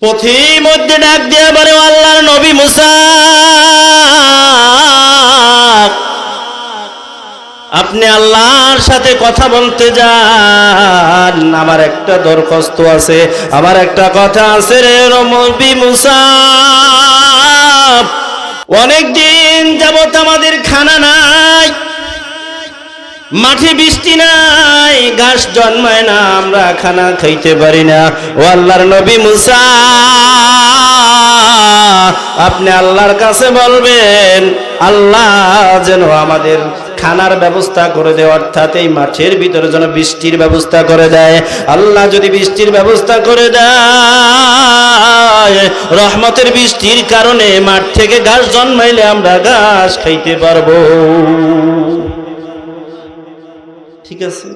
পথি মধ্যে ডাক দিয়ে বলে "ও আল্লাহর নবী মুসা। আপনি আল্লাহর সাথে কথা বলতে যান। আমার একটা দরখাস্ত আছে, আমার একটা কথা আছে রে নবী মুসা। অনেক দিন যাবত আমাদের খানা নাই। মাঠে বৃষ্টি নাই, ঘাস জন্মায় না, আমরা খানা খাইতে পারি না। ও আল্লাহর নবী মুসা, আপনি আল্লাহর কাছে বলবেন, আল্লাহ যেন আমাদের খানার ব্যবস্থা করে দেয়, অর্থাৎ এই মাঠের ভিতরে যেন বৃষ্টির ব্যবস্থা করে দেয়। আল্লাহ যদি বৃষ্টির ব্যবস্থা করে দেয়, রহমতের বৃষ্টির কারণে মাঠ থেকে ঘাস জন্মাইলে আমরা ঘাস খাইতে পারব। ঠিক আছে?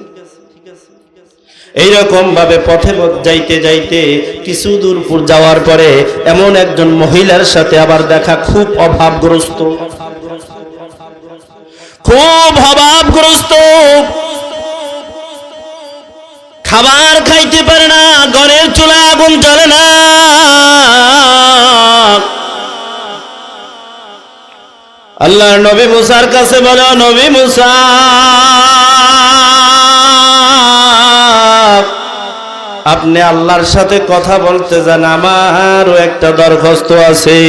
এইরকম ভাবে পথে পথ যাইতে যাইতে কিছু দূর যাওয়ার পরে এমন একজন মহিলার সাথে আবার দেখা খুব অভাবগ্রস্ত। খুব অভাবগ্রস্ত। খাবার খাইতে পারে না, ঘরের চুলা আগুন জ্বলে না। আল্লাহর নবী মুসার কাছে বলো "ও নবী মুসা আপনি আল্লাহর সাথে কথা বলতে যান, আমারও একটা দরখাস্ত আছে।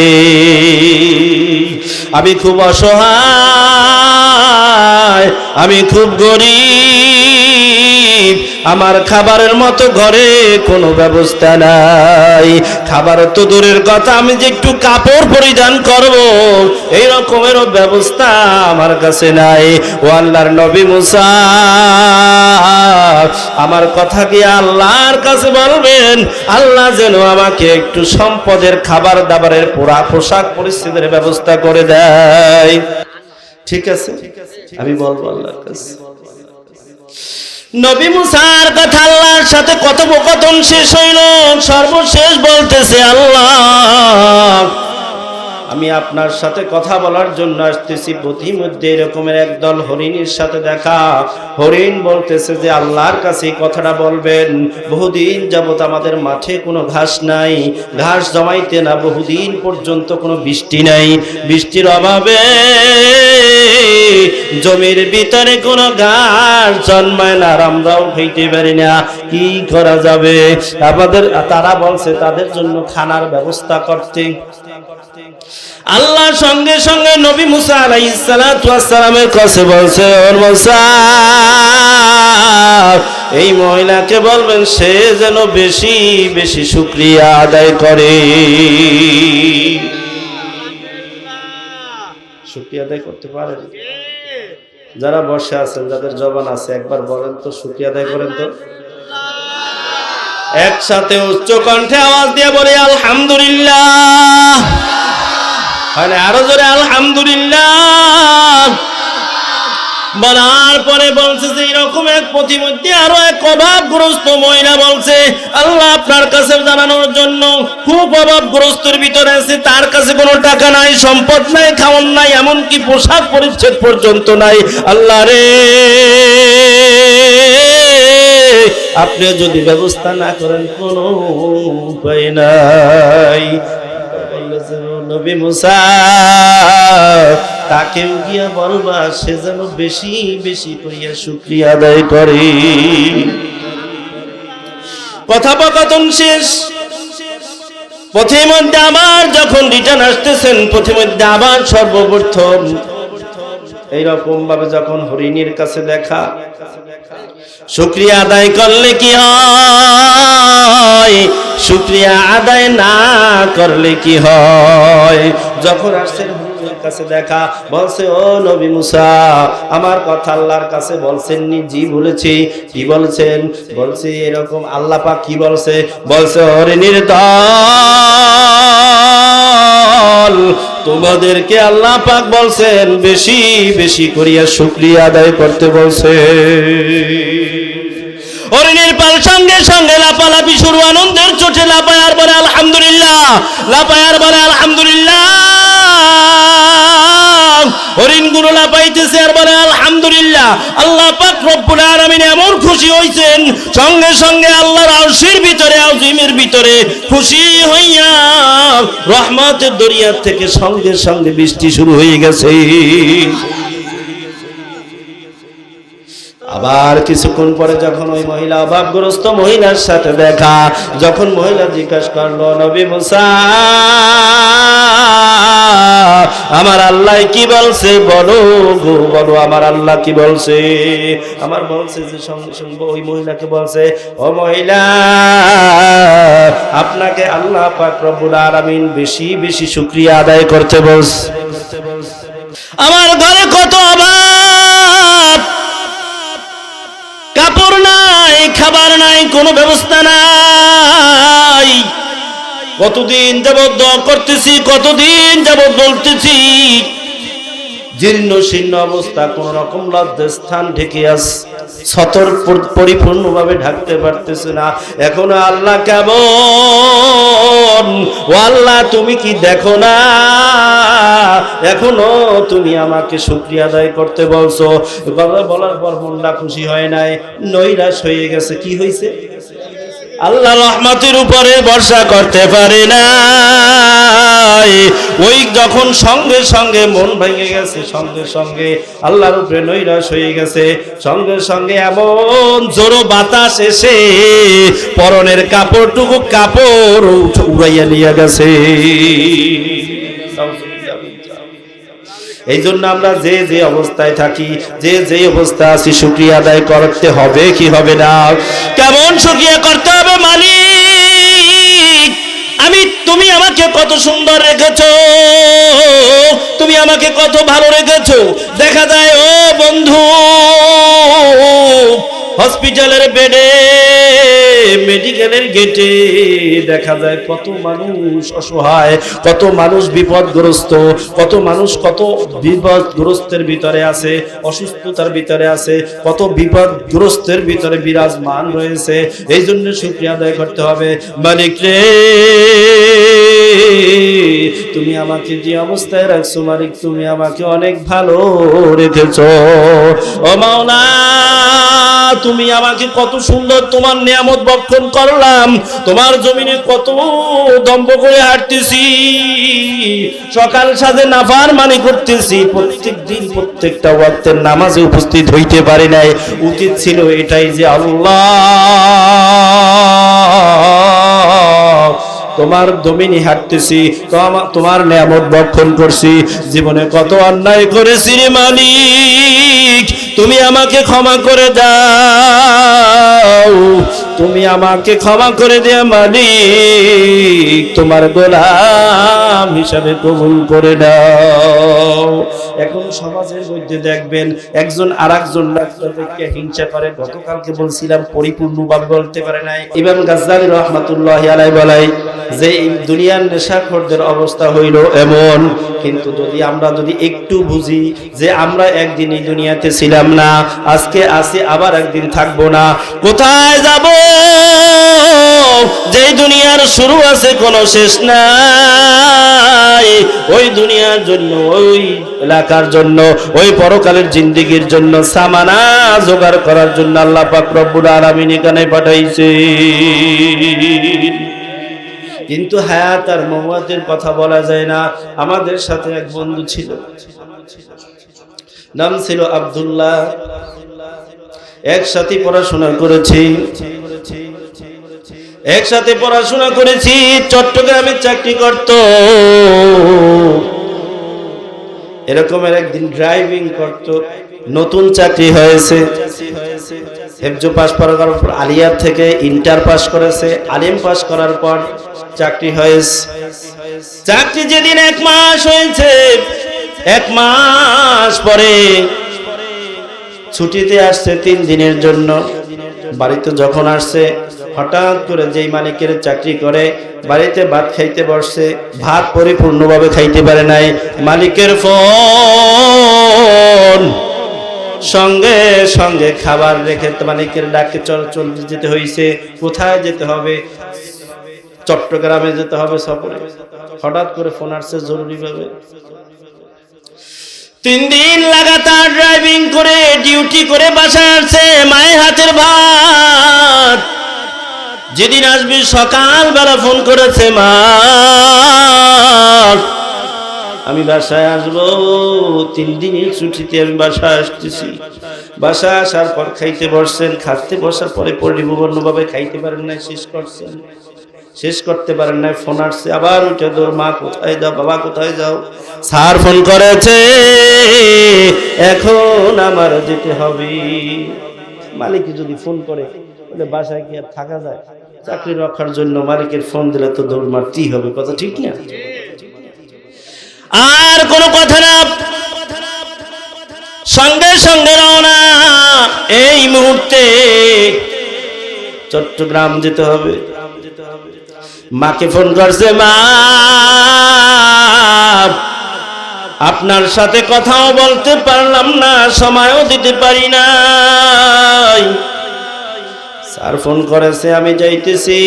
আমি খুব অসহায়, আমি খুব গরিব। আমার খাবারের মতো ঘরে কোনো ব্যবস্থা নাই। খাবার তো দূরের কথা, আমি যে একটু কাপড় পরিধান করব, এই রকমেরও ব্যবস্থা আমার কাছে নাই। ও আল্লাহর নবী মুসা, আমার কথা কি আল্লাহর কাছে বলবেন? আল্লাহ যেন আমাকে একটু সম্পদের খাবার দাবারের পোড়া পোশাক পরিস্থিতির ব্যবস্থা করে দেয়। ঠিক আছে? আমি বলব আল্লাহর কাছে। নবী মুসার কথা আল্লাহর সাথে কথোপকথন শেষ হইল। সর্বশেষ বলতেছে আল্লাহ আমি আপনার সাথে কথা বলার জন্য আসতেছি। মধ্যে এরকমের একদল হরিণীর সাথে দেখা। হরিণ বলতেছে যে, আল্লাহর কাছে কথাটা বলবেন, বহুদিন যাবত আমাদের মাঠে কোনো ঘাস নাই, ঘাস জমাইতে না, বহুদিন পর্যন্ত কোনো বৃষ্টি নাই। বৃষ্টির অভাবে জমির ভিতরে কোনো ঘাস জন্মায় না, আর আমরাও খাইতে পারি না। কি করা যাবে? আমাদের, তারা বলছে, তাদের জন্য খানার ব্যবস্থা করতে। আল্লাহ সঙ্গে সঙ্গে নবী মুসা আলাইহিস সালাতু ওয়াস সালামের কাছে বলছে ওর মুসা এই মহিলাকে বলবেন সে যেন বেশি বেশি শুকরিয়া আদায় করে। শুকরিয়া আদায় করতে পারেন? যারা বসে আছেন যাদের জবান আছে একবার বলেন তো শুকরিয়া আদায় করেন তো। একসাথে উচ্চ কণ্ঠে আওয়াজ দিয়ে বলে আলহামদুলিল্লাহ। আরও জোরে আলহামদুলিল্লাহ। বলার পরে বলছে যে এরকম এক প্রতিমধ্যে আরও এক অভাবগ্রস্ত মহিলা বলছে আল্লাহ আপনার কাছে জানানোর জন্য খুব অভাবগ্রস্তের ভিতরে আছে তার কাছে কোনো টাকা নাই সম্পদ নাই খাওয়ান নাই এমনকি পোশাক পরিচ্ছেদ পর্যন্ত নাই। আল্লাহ রে আপনি যদি ব্যবস্থা না করেন কোনো উপায় নাই। বললেন, "ও নবী মুসা, তাকেও গিয়া বলবা সে যেন বেশি বেশি করিয়া শুক্রিয়া আদায় করে। কথোপকথন শেষ। পথে মধ্যে আবার যখন রিটার্ন আসতেছেন, পথে মধ্যে আবার সর্বপ্রথম এইরকম ভাবে যখন হরিণীর কাছে দেখা শুক্রিয়া আদায় করলে কি হয়? শুক্রিয়া আদায় না করলে কি হয়? যখন আসছেন কাছে দেখা, বলছে, ও আমার কাছে বলছেন নি বলেছি। কি বলছেন? বলছি, এরকম আল্লাহ পাক কি বলছে? বলছে তোমাদেরকে আল্লাহ পাক বলছেন, বেশি বেশি করিয়া শুক্রিয়া আদায় করতে বলছে। হরিণের পাল সঙ্গে সঙ্গে লাপালাপি শুরু, আনন্দের চোটে লাপায়ার বলে আলহামদুলিল্লাহ, লাপায়ার বলে আলহামদুলিল্লাহ। হরিণ গুরু লাপাইতেছে, আর বলে আলহামদুলিল্লাহ। আল্লাহ পাক রব্বুল আলামিন এমন খুশি হইছেন, সঙ্গে সঙ্গে আল্লাহর আরশের ভিতরে আজিমের ভিতরে খুশি হইয়া রহমতের দরিয়া থেকে সঙ্গে সঙ্গে বৃষ্টি শুরু হয়ে গেছে। আবার কিছুক্ষণ পরে যখন ওই মহিলা অভাবগ্রস্ত মহিলার সাথে দেখা, যখন মহিলা জিজ্ঞাসা করল, নবী মুসা, আমার আল্লাহ কি বলছে? বলো গো, বলো, আমার আল্লাহ কি বলছে? আমার বলছে যে, সঙ্গে সঙ্গে ওই মহিলাকে বলছে, ও মহিলা, আপনাকে আল্লাহ পাক রব্বুল আলামিন বেশি বেশি শুকরিয়া আদায় করতে বলছে। আমার ঘরে কত অভাব নাই কোনো ব্যবস্থা নাই। কতদিন যাবৎ করতেছি কতদিন যাবৎ বলতেছি জীর্ণ শীর্ণ অবস্থা, কোন রকম লজ্জার স্থান ঢেকে আস। সতর পরিপূর্ণভাবে ঢাকতে পারতেছে না। এখন আল্লাহ কেমন? ও আল্লাহ, তুমি কি দেখো না? এখনও তুমি আমাকে শুক্রিয়া আদায় করতে বলছো। বলার পর মনটা খুশি হয় নাই। নৈরাশ হয়ে গেছে। কি হয়েছে আল্লাহ রহমতের উপরে বর্ষা করতে পারে না ওই যখন সঙ্গে সঙ্গে মন ভেঙে গেছে, সঙ্গে সঙ্গে আল্লাহর উপরে নৈরাশ হয়ে গেছে, সঙ্গে সঙ্গে এমন জোরো বাতাস এসে পরনের কাপড়টুকু কাপড় উড়াইয়া নিয়ে গেছে। এই জন্য আমরা যে যে অবস্থায় থাকি, যে যে অবস্থা আছি, শুক্রিয়া আদায় করতে হবে কি হবে না? কেমন শুক্রিয়া করতে আমাকে কত সুন্দর রেখেছ? তুমি আমাকে কত ভালো রেখেছ? দেখা যায় ও বন্ধু হসপিটালের বেডে, মেডিকেলের গেটে দেখা যায় কত মানুষ অসহায়, কত মানুষ বিপদগ্রস্ত, কত মানুষ কত বিপদগ্রস্তের ভিতরে আছে, অসুস্থতার ভিতরে আছে, কত বিপদগ্রস্তের ভিতরে বিরাজমান রয়েছে। এই জন্য শুক্রিয়া আদায় করতে হবে। মালিক রে, তুমি আমাকে যে অবস্থায় রাখছো মালিক, তুমি আমাকে অনেক ভালো রেখেছ। ও তুমি আমাকে কত সুন্দর তোমার নিয়ামত বক্ষণ করলাম, তোমার জমিনে কত দম্ভ করে হাঁটতেছি। সকাল সাথে নাফার মানে করতেছি, প্রত্যেক দিন প্রত্যেকটা ওয়াক্তের নামাজে উপস্থিত হইতে পারি নাই। উচিত ছিল এটাই যে আল্লাহ, তোমার দমিনি হাঁটতেছি তোমার নিয়ামত বক্ষণ করছি। জীবনে কত অন্যায় করেছি মালিক তুমি আমাকে ক্ষমা করে দাও। তুমি আমাকে ক্ষমা করে দে মালিক। তোমার গোলাম হিসাবে কবুল করে দাও এখন সমাজের মধ্যে দেখবেন, একজন আর একজন হিংসা করে। গতকালকে বলছিলাম পরিপূর্ণভাবে বলতে পারে নাই। ইমাম গাজ্জালি রহমাতুল্লাহ আলাই বলাই যে দুনিয়ার নেশাখোরদের অবস্থা হইল এমন, কিন্তু যদি আমরা যদি একটু বুঝি যে আমরা একদিন এই দুনিয়াতে ছিলাম না, আজকে আসি আবার একদিন থাকব না, কোথায় যাব? যে দুনিয়ার শুরু আছে, কোনো শেষ নাই। ওই দুনিয়ার জন্য, ওই এলাকার জন্য, ওই পরকালের জিন্দিগির জন্য, সামানা জোগাড় করার জন্য আল্লাহ পাক রব্বুল আলামিন এখানে পাঠাইছে কিন্তু হায়াত আর মৌয়াতের কথা বলা যায় না। আমাদের সাথে এক বন্ধু ছিল। নাম ছিল আব্দুল্লাহ। একসাথে পড়াশোনা করেছি। একসাথে পড়াশোনা করেছি, চট্টগ্রামে চাকরি করত। এরকমের একদিন ড্রাইভিং করত। নতুন চাকরি হয়েছে। হেফজো পাস করার পর আলিয়ার থেকে ইন্টার পাস করেছে। আলিম পাস করার পর চাকরি হয়েছে। চাকরি যেদিন এক মাস হয়েছে, এক মাস পরে ছুটিতে আসছে তিন দিনের জন্য। বাড়িতে যখন আসছে, হঠাৎ করে যেই মালিকের চাকরি করে, বাড়িতে ভাত খাইতে বসছে, ভাত পরিপূর্ণভাবে খাইতে পারে নাই। মালিকের ফোন সঙ্গে সঙ্গে খাবার রেখে মালিকের ডাকে, চল চল যেতে হয়েছে কোথায় যেতে হবে? চট্টগ্রামে যেতে হবে সফরে। হঠাৎ করে ফোন আসছে জরুরি ভাবে তিন দিন লাগাতার ড্রাইভিং করে ডিউটি করে বাসায় আসছে মায়ের হাতের ভাত। যেদিন আসবি সকালবেলা ফোন করেছে মা। আমি বাসায় আসব, তিন দিনের ছুটিতে আমি বাসায় আসতেছি। বাসায় আসার পর খাইতে বসছেন খাতে বসার পরে পরিপূর্ণভাবে খাইতে পারেন না শেষ করছেন। শেষ করতে পারেন না ফোন আসছে, আবার উঠে তোর মা কোথায় যাও, বাবা কোথায় যাও? স্যার ফোন করেছে, এখন আমার যেতে হবে। মালিক যদি ফোন করে, বলে বাসায় কি আর থাকা যায়? চাকরি রক্ষার জন্য মালিকের ফোন দিলে তো দৌড় মারতেই হবে, কথা ঠিক না? আর কোনো কথা না। সঙ্গে সঙ্গে রওনা। এই মুহূর্তে চট্টগ্রাম যেতে হবে। মাকে ফোন করছে, মা, আপনার সাথে কথাও বলতে পারলাম না, সময়ও দিতে পারি নাই। স্যার ফোন করেছে আমি যাইতেছি।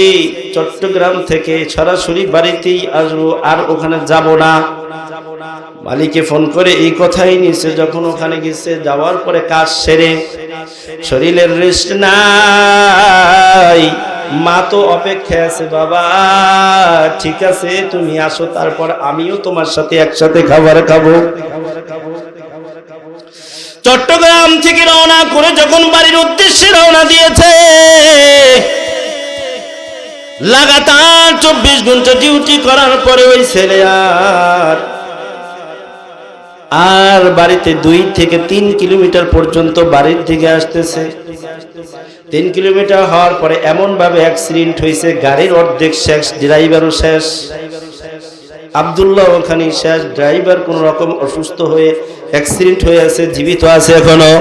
চট্টগ্রাম থেকে সরাসরি বাড়িতেই আসব, আর ওখানে যাব না। মালিকে ফোন করে, এই কথাই নিছে, যখন ওখানে গেছে, যাওয়ার পরে কাজ সেরে। শরীরের রেস্ট নাই। মা তো অপেক্ষায় আছে, বাবা, ঠিক আছে, তুমি আসো, তারপর আমিও তোমার সাথে একসাথে খাবার খাব। চট্টগ্রাম থেকে রওনা করে যখন বাড়ির উদ্দেশ্যে রওনা দিয়েছে, লাগাতার চব্বিশ ঘণ্টা ডিউটি করার পরে ওই ছেলে আর আর বাড়িতে দুই থেকে তিন কিলোমিটার পর্যন্ত বাড়ির দিকে আসতেছে। তিন কিলোমিটার হওয়ার পরে এমন ভাবে অ্যাক্সিডেন্ট হয়েছে, গাড়ির অর্ধেক শেষ ড্রাইভারও শেষ। আবদুল্লাহ ওখানে শেষ ড্রাইভার কোন রকম অসুস্থ হয়ে অ্যাক্সিডেন্ট হয়ে আছে, জীবিত আছে এখনও?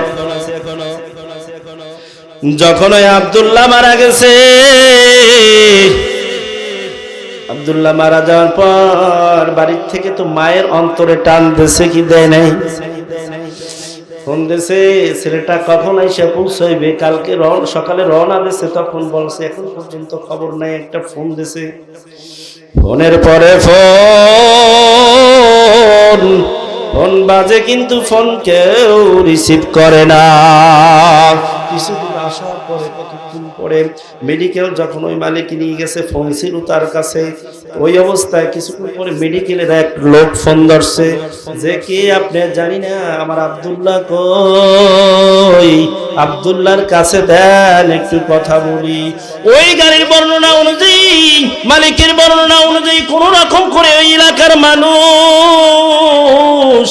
যখন ওই আবদুল্লাহ মারা গেছে, আবদুল্লাহ মারা যাওয়ার পর বাড়ির থেকে তো মায়ের অন্তরে টান দিছে কি দেয় নাই? ফোন দেশে ছেলেটা কখন এসে পৌঁছাইবে? কালকে সকালে রওনা দিছে তখন বলছে, এখন পর্যন্ত খবর নাই, একটা ফোন দিছে ফোনের পরে ফোন ফোন বাজে কিন্তু ফোন কেউ রিসিভ করে না। কিছুদিন আসার পরে কতক্ষণ পরে মেডিকেল যখন ওই মালিক নিয়ে গেছে ফোন ছিল তার কাছে। ওই অবস্থায় কিছুক্ষণ পরে মেডিকেলের এক লোক ফোন ধরছে যে, কে আপনি? জানি না, আমার আব্দুল্লাহ কই? আব্দুল্লাহর কাছে দেন, একটু কথা বলি। ওই গাড়ির বর্ণনা অনুযায়ী, মালিকের বর্ণনা অনুযায়ী কোন রকম করে ওই এলাকার মানুষ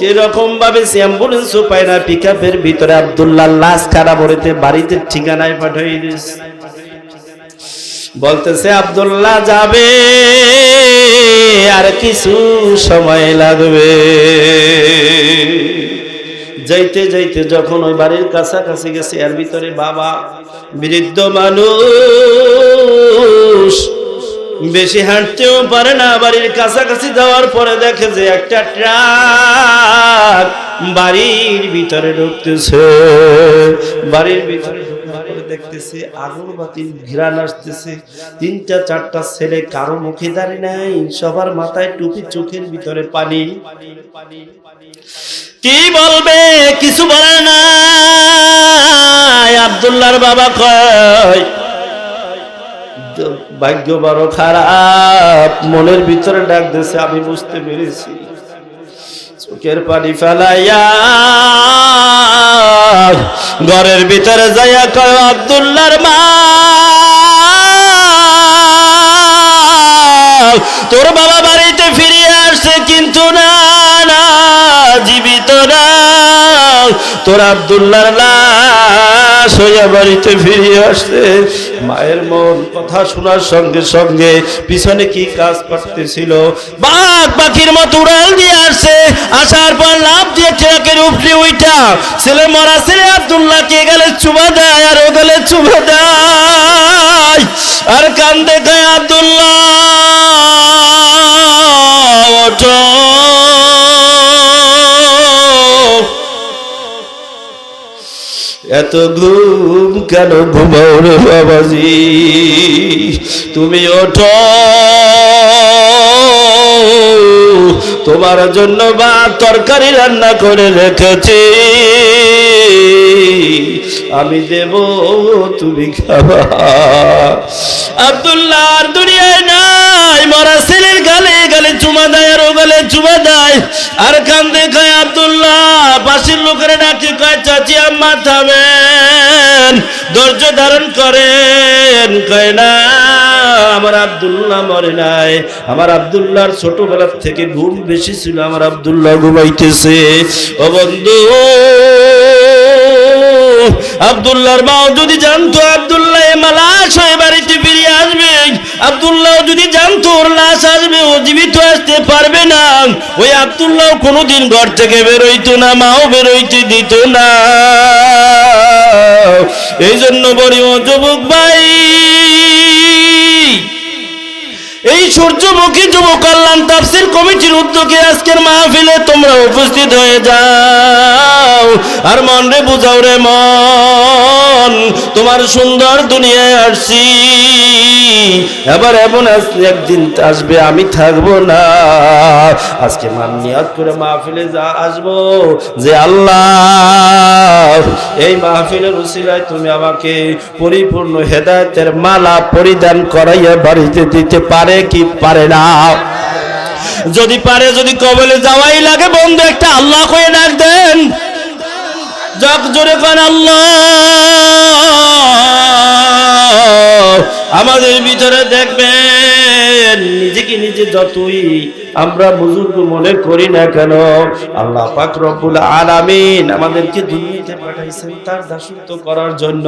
যেরকম ভাবে সে অ্যাম্বুলেন্সও পায় না পিক ভিতরে আবদুল্লাহ লাশ খারাপ হইতে বাড়িতে ঠিকানায় পাঠিয়ে দিস বলতেছে, আবদুল্লাহ যাবে, আর কিছু সময় লাগবে। যাইতে যাইতে যখন ওই বাড়ির কাছাকাছি গেছে, এর ভিতরে বাবা, বৃদ্ধ মানুষ বেশি হাঁটতেও পারে না, বাড়ির কাছাকাছি যাওয়ার পরে দেখে যে একটা ট্রাক বাড়ির ভিতরে ঢুকতেছে। বাড়ির ভিতরে দেখতেছে আগুন বাতিল ঘিরান আসতেছে। তিনটা, চারটা ছেলে কারও মুখে দাঁড়িয়ে নাই, সবার মাথায় টুপি, চোখের ভিতরে পানি। কি বলবে? কিছু বলে না আবদুল্লাহর বাবা কয় ভাগ্য বড় খারাপ। মনের ভিতরে ডাক দিছে আমি বুঝতে পেরেছি। চোখের পানি ফেলাইয়া ঘরের ভিতরে যাইয়া কয় আবদুল্লার মা, তোর বাবা বাড়িতে ফিরে আসছে কিন্তু না না, জীবিত না। তোর আবদুল্লার লাশ হইয়া বাড়িতে ফিরে আসছে মায়ের মন কথা শোনার সঙ্গে সঙ্গে পিছনে কি কাজ করতেছিল বাঘ পাখির মতো উড়াল দিয়ে আসছে। আসার পর লাভ দিয়ে ট্রাকের উপরে উইটা ছেলে মরা ছেলে আবদুল্লাহ কে গেলে চুবা দেয় আর ও গেলে চুবা দেয়। আর কান দেখায় আবদুল্লাহ। ওঠো। এত ঘুম কেন ঘুমাও বাবাজি? তুমি ওঠো। তোমার জন্য বা তরকারি রান্না করে রেখেছি। আমি দেব, তুমি খাবা। আব্দুল্লাহ দুনিয়ায় নাই, মরা ছেলের গালে গালে চুমা দেয় আর ও গালে চুমা দেয়। আর কান্দে খায় আব্দুল্লাহ, পাশের লোকেরা ডাকে কয়, চাচি আম্মা থামেন। ধৈর্য ধারণ করেন, কয়, না, আমার আব্দুল্লাহ মরে নাই। আমার আব্দুল্লাহর ছোটবেলার থেকে ঘুম বেশি ছিল, আমার আবদুল্লাহ ঘুমাইতেছে। ও বন্ধু, আব্দুল্লাহর মাও যদি জানতো, আব্দুল্লাহ মালাশ হয়ে বাড়িতে ফিরে আসবে। আব্দুল্লাহ যদি ওর লাশ আসবে, ও জীবিত আসতে পারবে না। ওই আবদুল্লাহ কোনোদিন ঘর থেকে বেরোইতো না, মাও বেরোইতে দিত না। এই জন্য বলি, ও যুবক ভাই এই সূর্যমুখী যুব কল্যাণ তাফসির কমিটির উদ্যোগে আজকের মাহফিলে তোমরা উপস্থিত হয়ে যাও। আর মন রে বুঝাও রে মন, তোমার সুন্দর দুনিয়ায় আসছি। এবার এমন একদিন আসবে, আমি থাকব না। আজকে মান নিয়াত করে মাহফিলে যা আসব, যে আল্লাহ, এই মাহফিলের উসিলায় তুমি আমাকে পরিপূর্ণ হেদায়েতের মালা পরিধান করাইয়া বাড়িতে দিতে পারে কি পারে না? যদি পারে, যদি কবলে যাওয়াই লাগে, বন্ধু, একটা আল্লাহ কয়ে ডাক দেন। যাক, জোরে কান, আল্লাহ। আমাদের ভিতরে দেখবেন, নিজেকে নিজে যতই আমরা বুজুর্গ মনে করি না কেন? আল্লাহ পাক রব্বুল আলামিন আমাদেরকে দুনিয়াতে পাঠাইছেন তার দাসত্ব করার জন্য।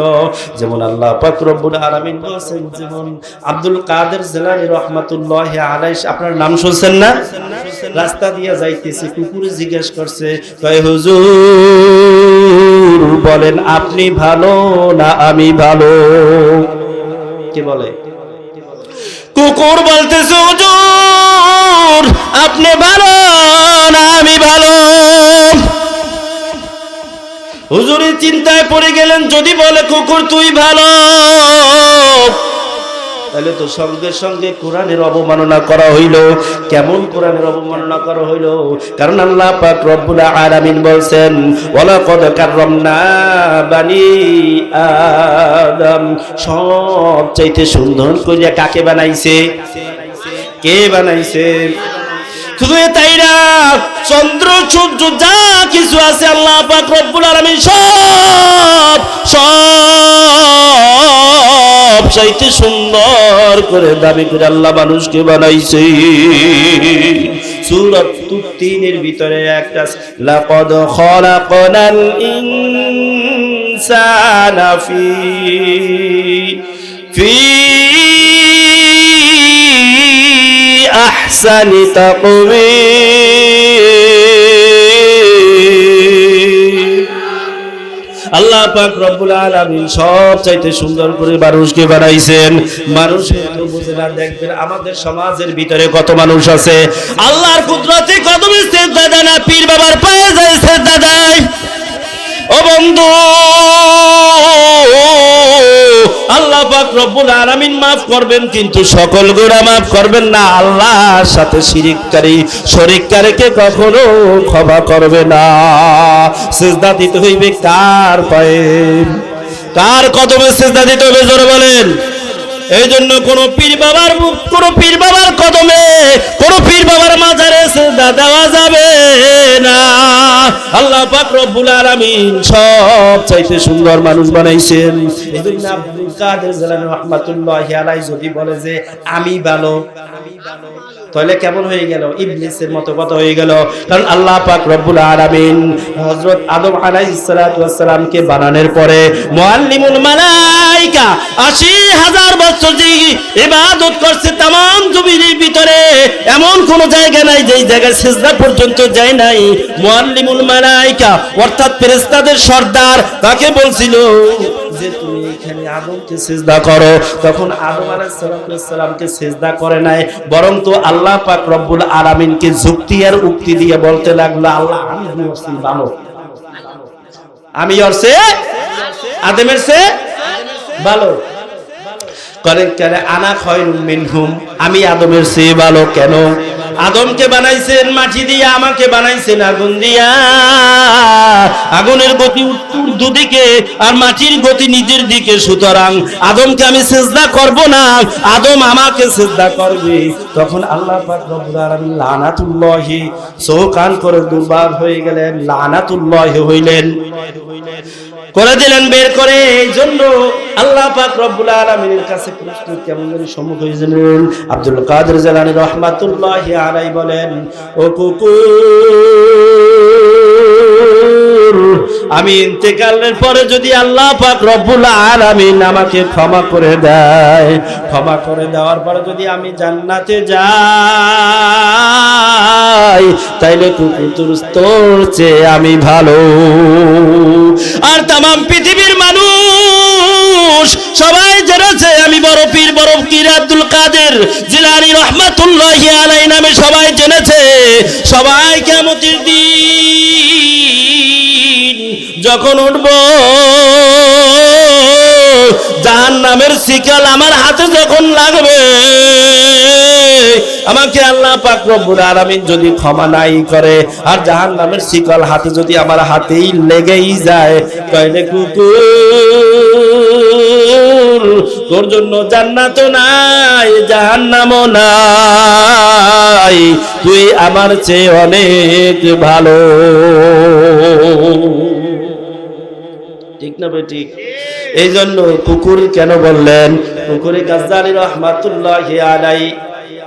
যেমন আল্লাহ পাক রব্বুল আলামিন বলেছেন যেমন আব্দুল কাদের জিলানী রহমাতুল্লাহ আলাইহি, আপনার নাম শুনছেন না? রাস্তা দিয়ে যাইতেছে, কুকুরে জিজ্ঞেস করছে, কয় হুজুর, বলেন আপনি ভালো না আমি ভালো? কে বলে? কুকুর বলতেছে, হুজুর আপনি ভালো না আমি ভালো? হুজুরের চিন্তায় পড়ে গেলেন, যদি বলে, কুকুর, তুই ভালো? তাহলে তো সঙ্গে সঙ্গে কোরআনের অবমাননা করা হইল। কেমন কোরআনের অবমাননা করা হইল? কারণ আল্লাহ পাক রব্বুল আলামিন বলছেন ওয়ালা কদ কাররামনা বানি আদম। সব চাইতে সুন্দর করিয়া কাকে বানাইছে? কে বানাইছে? শুধু তাই না, চন্দ্র, সূর্য, যা কিছু আছে আল্লাহ পাক রব্বুল আলামিন সব সব চাইতে সুন্দর করে দাবি করে আল্লাহ মানুষকে বানাইছে। সূরাত তিনের ভিতরে একটা লাকাদ খলাকনাল ইনসানা ফি ফি أحسن تقويم আল্লাহ পাক রব্বুল আলামিন সব চাইতে সুন্দর করে মানুষকে বানাইছেন মানুষ তো বুঝে না দেখবেন আমাদের সমাজের ভিতরে কত মানুষ আছে আল্লাহর কুদরতে কদমে সেজদা দেয় না পীর বাবার পায়ে যায় সেজদা দেয় ও বন্ধু আল্লাহ পাক রব্বুল আলামিন মাফ করবেন, কিন্তু সকল গোরা মাফ করবেন না। আল্লাহর সাথে শিরিককারী, শরীককারীকে কখনো ক্ষমা করবে না। সিজদা দিতে হইবে কার পায়ে? কার কদমে সিজদা দিতে হবে, জোরে বলেন। এই জন্য কোন পীর বাবার কোন পীর বাবার কদমে, কোন পীর বাবার মাজারে সেজদা দেওয়া যাবে না। আল্লাহ পাক রব্বুল আলামিন সব চাইতে সুন্দর মানুষ বানাইছেন। এই জন্য আব্দুল কাদের জিলানী রাহমাতুল্লাহি আলাইহি যদি বলে যে, আমি ভালো। তাহলে কেমন হয়ে গেল? ইবলিসের মতো কথা হয়ে গেল। কারণ আল্লাহ পাক রব্বুল আলামিন হযরত আদম আলাইহিস সালাতু ওয়াস সালামকে বানানোর পরে মুআল্লিমুল মালাইকা আশি তাকে বলছিল, যে তুমি এখানে আদমকে সেজদা করো। তখন আদম আলাইসালামকে সেজদা করে নাই বরং তো আল্লাহ পাক রব্বুল আলামিনকে যুক্তি আর উক্তি দিয়ে বলতে লাগল, আল্লাহ, আমি বানর। আমি আদেমের সে ভালো। করেন কেন আনা খয়রুম মিনহুম। আমি আদমের চেয়ে ভালো কেন? আদমকে বানাইছেন মাটি দিয়া, আমাকে বানাইছেন আগুন দিয়া। আগুনের গতি উত্তর দিকে আর মাটির গতি নিজের দিকে। সুতরাং আদমকে আমি সেজদা করব না। আদম আমাকে সেজদা করবে। তখন আল্লাহ পাক রব্বুল আলামিন লানাতুল্লাহি সোকান করে দুর্বার হয়ে গেলেন, লানাতুল্লাহি হইলেন। করে দিলেন, বের করে। এই জন্য আল্লাহ পাক রব্বুল আলামিনের কাছে প্রশ্ন কেমন করে সম্মুখ হয়েছিলেন আব্দুল কাদের জালানি রহমাতুল্লাহি আলাই বলেন, ও কুকুর, আমি ইন্তেকালের পরে যদি আল্লাহ পাক রব্বুল আলামিন আমাকে ক্ষমা করে দেয়, ক্ষমা করে দেওয়ার পরে যদি আমি জান্নাতে যাই তাইলে কুকুর তোর চেয়ে আমি ভালো। আর তামাম পৃথিবীর মানুষ, সবাই জেনেছে আমি বড় পীর বড় পীর আব্দুল কাদের জিলানি রহমাতুল্লাহ আলাই নামে সবাই জেনেছে। সবাই কেমতির দিন যখন উঠব জাহান নামের শিকাল আমার হাতে যখন লাগবে আমাকে আল্লাহ পাক রব্বুল আলামিন যদি ক্ষমা নাই করে, আর জাহান নামের শিকল হাতে যদি আমার হাতেই লেগেই যায়, তাহলে কুকুর, তোর জন্য জান্নাত নাই, জাহান্নামও নাই। তুই আমার চেয়ে অনেক ভালো। ঠিক না ঠিক? এই জন্য কুকুর কেন বললেন? কুকুরে গাজ্জালি রহমাতুল্লাহ আলাই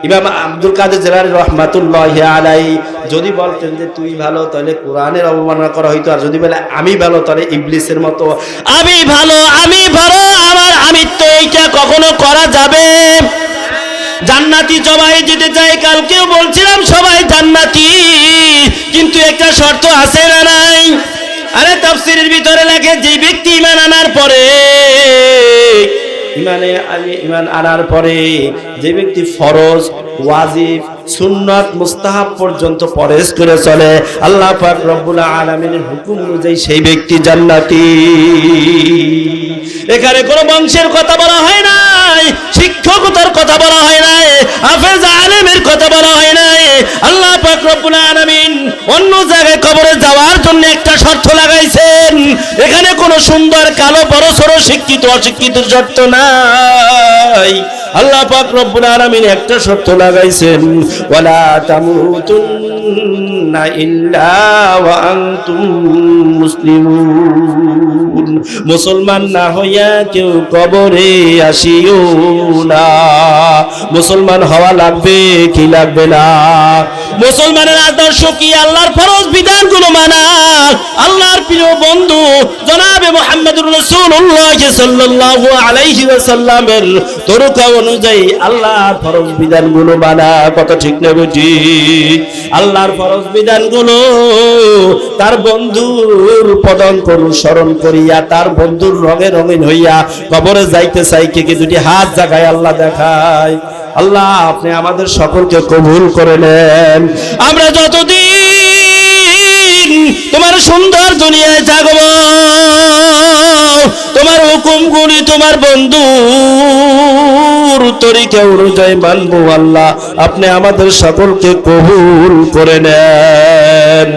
ইমাম আব্দুল কাদের জেলারি রহমাতুল্লাহ আলাই যদি বলতেন যে তুই ভালো, তাহলে কোরআনের অবমাননা করা হইতো। আর যদি বলে আমি ভালো, তাহলে ইবলিসের মতো। আমি ভালো আমি ভালো, আমার আমি তো এইটা কখনো করা যাবে? জান্নাতি সবাই যেতে চাই কালকেও বলছিলাম সবাই জান্নাতি। কিন্তু একটা শর্ত আছে না নাই? আরে তাফসিরের ভিতরে লেখে, যে ব্যক্তি ইমান আনার পরে ইমানে আমি ইমান আনার পরে যে ব্যক্তি ফরজ, ওয়াজিব, সুন্নত, মুস্তাহাব পর্যন্ত পরেজ করে চলে, আল্লাহ পাক রব্বুল আলামিনের হুকুম অনুযায়ী সেই ব্যক্তি জান্নাতি। এখানে কোনো বংশের কথা বলা হয় নাই, শিক্ষকতার কথা বলা হয় নাই, হাফেজ আলেমের কথা বলা হয় নাই। আল্লাহ পাক রব্বুল আলামিন অন্য জায়গায় কবরে যাওয়ার জন্য একটা শর্ত লাগাইছেন। এখানে কোনো সুন্দর, কালো, বড় সড়ো শিক্ষিত অশিক্ষিত শর্ত নাই। আল্লাহ পাক রব্বুল আলামিন একটা শর্ত লাগাইছেন, ওয়ালা আনতুম মুসলিমুন। না হইয়া কেউ কবরে আসিও না। মুসলমান হওয়া লাগবে, কি লাগবে না? মুসলমানের আদর্শ কি আল্লাহর ফরজ বিধানগুলো মানা? আল্লাহর প্রিয় বন্ধু জনাবে মোহাম্মদুর রাসূলুল্লাহ সাল্লাল্লাহু আলাইহি ওয়াসাল্লামের তরিকা অনুযায়ী আল্লাহর ফরজ বিধানগুলো মানা। কত ঠিক না বুঝি? আল্লাহর ফরজ বিধানগুলো তার বন্ধুর পদঙ্ক অনুসরণ করিয়া, তার বন্ধুর রঙে রঙিন হইয়া কবরে যাইতে চাই, কে কে দুটি হাত জাগায় আল্লাহ দেখায়। আল্লাহ, আপনি আমাদের সকলকে কবুল করে নেন। আমরা যতদিন তোমার সুন্দর দুনিয়ায় জাগব তোমার হুকুম গুলি তোমার বন্ধু তরিকা অনুযায়ী মানবো আল্লাহ। আপনি আমাদের সকলকে কবুল করে নেন।